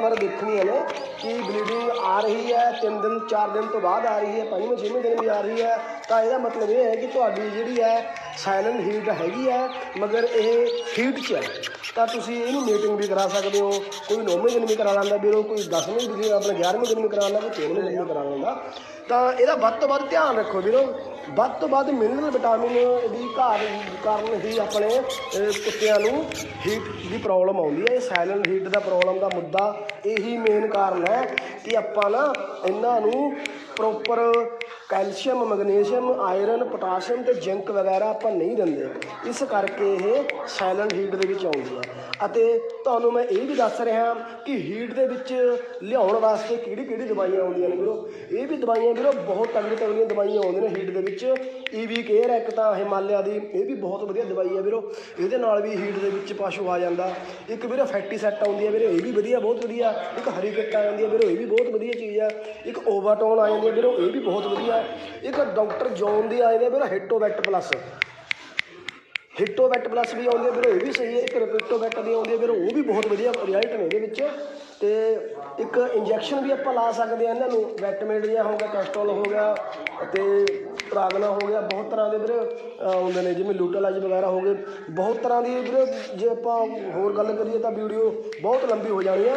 ਬਾਰੇ ਦੇਖਣੀਆਂ ਨੇ ਕਿ ਬਲੀਡਿੰਗ ਆ ਰਹੀ ਹੈ 3 ਦਿਨ 4 ਦਿਨ ਤੋਂ ਬਾਅਦ ਆ ਰਹੀ ਹੈ ਪੰਜਵੇਂ ਛੇਵੇਂ ਦਿਨ ਵੀ ਆ ਰਹੀ ਹੈ। ਤਾਂ ਇਹਦਾ ਮਤਲਬ ਇਹ ਹੈ ਕਿ ਤੁਹਾਡੀ ਜਿਹੜੀ ਹੈ ਸਾਇਲੈਂਟ ਹੀਟ ਹੈਗੀ ਹੈ, ਮਗਰ ਇਹ ਹੀਟ 'ਚ ਹੈ। ਤਾਂ ਤੁਸੀਂ ਇਹਨੂੰ ਮੀਟਿੰਗ ਵੀ ਕਰਾ ਸਕਦੇ ਹੋ, ਕੋਈ 9ਵੇਂ ਦਿਨ ਵੀ ਕਰਾ ਲੈਂਦਾ ਵੀਰੋ, ਕੋਈ 10ਵੇਂ ਦਿਨ ਵੀ, ਆਪਣੇ 11ਵੇਂ ਦਿਨ ਵੀ ਕਰਾ ਲੈਂਦਾ, ਕੋਈ 13ਵੇਂ ਦਿਨ ਵੀ ਕਰਾ ਲੈਂਦਾ। ਤਾਂ ਇਹਦਾ ਵੱਧ ਤੋਂ ਵੱਧ ਧਿਆਨ ਰੱਖੋ ਵੀਰੋ। ਵੱਧ ਤੋਂ ਵੱਧ ਮਿਨਰਲ ਵਿਟਾਮਿਨ ਦੀ ਘਾਟ ਕਾਰਨ ਹੀ ਆਪਣੇ ਕੁੱਤਿਆਂ ਨੂੰ ਹੀਟ ਦੀ ਪ੍ਰੋਬਲਮ ਆਉਂਦੀ ਹੈ। ਇਹ ਸਾਇਲੈਂਟ ਹੀਟ ਦਾ ਪ੍ਰੋਬਲਮ ਦਾ ਮੁੱਦਾ ਇਹੀ ਮੇਨ ਕਾਰਨ ਹੈ ਕਿ ਆਪਾਂ ਨਾ ਇਹਨਾਂ ਨੂੰ proper calcium magnesium iron potassium ਤੇ ਜ਼ਿੰਕ ਵਗੈਰਾ ਆਪਾਂ ਨਹੀਂ ਦਿੰਦੇ। ਇਸ ਕਰਕੇ ਇਹ ਸਾਇਲੈਂਟ ਹੀਟ ਦੇ ਵਿੱਚ ਆਉਂਦੀ ਹੈ। ਅਤੇ ਤੁਹਾਨੂੰ ਮੈਂ ਇਹ ਵੀ ਦੱਸ ਰਿਹਾ ਕਿ ਹੀਟ ਦੇ ਵਿੱਚ ਲਿਆਉਣ ਵਾਸਤੇ ਕਿਹੜੀ ਕਿਹੜੀ ਦਵਾਈਆਂ ਆਉਂਦੀਆਂ ਨੇ ਵੀਰੋ? ਇਹ ਵੀ ਦਵਾਈਆਂ ਵੀਰੋ ਬਹੁਤ ਤਗੜੀ ਤਗੜੀਆਂ ਦਵਾਈਆਂ ਆਉਂਦੀਆਂ ਨੇ ਹੀਟ ਦੇ ਵਿੱਚ। ਈਵੀ ਕੇਅਰ ਇੱਕ ਤਾਂ ਹਿਮਾਲਿਆ ਦੀ ਇਹ ਵੀ ਬਹੁਤ ਵਧੀਆ ਦਵਾਈ ਹੈ ਵੀਰੋ। ਇਹਦੇ ਨਾਲ ਵੀ ਹੀਟ ਦੇ ਵਿੱਚ ਪਸ਼ੂ ਆ ਜਾਂਦਾ। ਇੱਕ ਵੀਰੋ ਫੈਟੀ ਸੈੱਟ ਆਉਂਦੀ ਹੈ ਵੀਰੋ, ਇਹ ਵੀ ਵਧੀਆ, ਬਹੁਤ ਵਧੀਆ। ਇੱਕ ਹਰੀ ਕਿੱਟ ਆ ਜਾਂਦੀ ਹੈ ਵੀਰੋ, ਇਹ ਵੀ ਬਹੁਤ ਵਧੀਆ ਚੀਜ਼ ਹੈ ਇੱਕ ਓਵਾਟੋਨ ਆ ਜਾਂਦੀ ਹੈ ਵੀਰੋ, ਇਹ ਵੀ ਬਹੁਤ ਵਧੀਆ ਇੱਕ ਡਾਕਟਰ ਜੌਨ ਦੀ ਆ ਜਾਂਦੀ ਹੈ ਵੀਰੋ ਹਿੱਟੋਵੈਟ ਪਲੱਸ ਹਿੱਟੋਵੈਟ ਪਲੱਸ ਵੀ ਆਉਂਦੀ ਹੈ ਵੀਰੋ, ਇਹ ਵੀ ਸਹੀ ਹੈ। ਇੱਕ ਰਿਪਿਟੋਵੈਟ ਦੀ ਆਉਂਦੀ ਹੈ ਵੀਰੋ, ਉਹ ਵੀ ਬਹੁਤ ਵਧੀਆ ਰਿਜ਼ਲਟ ਨੇ ਇਹਦੇ ਵਿੱਚ। ਤੇ ਇੱਕ ਇੰਜੈਕਸ਼ਨ ਵੀ ਆਪਾਂ ਲਾ ਸਕਦੇ ਆ ਇਹਨਾਂ ਨੂੰ। ਵੈਟਮੇਡ ਜਾਂ ਹੋ ਗਿਆ ਕੈਸਟਰੋਲ ਹੋ ਗਿਆ, ਤੇ ਪ੍ਰਾਗਨਾ ਹੋ ਗਿਆ, ਬਹੁਤ ਤਰ੍ਹਾਂ ਦੇ ਵੀਰੇ ਆਉਂਦੇ ਨੇ, ਜਿਵੇਂ ਲੂਟਲਾਜ ਵਗੈਰਾ ਹੋ ਗਏ। ਬਹੁਤ ਤਰ੍ਹਾਂ ਦੀ ਵੀਰੇ, ਜੇ ਆਪਾਂ ਹੋਰ ਗੱਲ ਕਰੀਏ ਤਾਂ ਵੀਡੀਓ ਬਹੁਤ ਲੰਬੀ ਹੋ ਜਾਣੀ ਆ।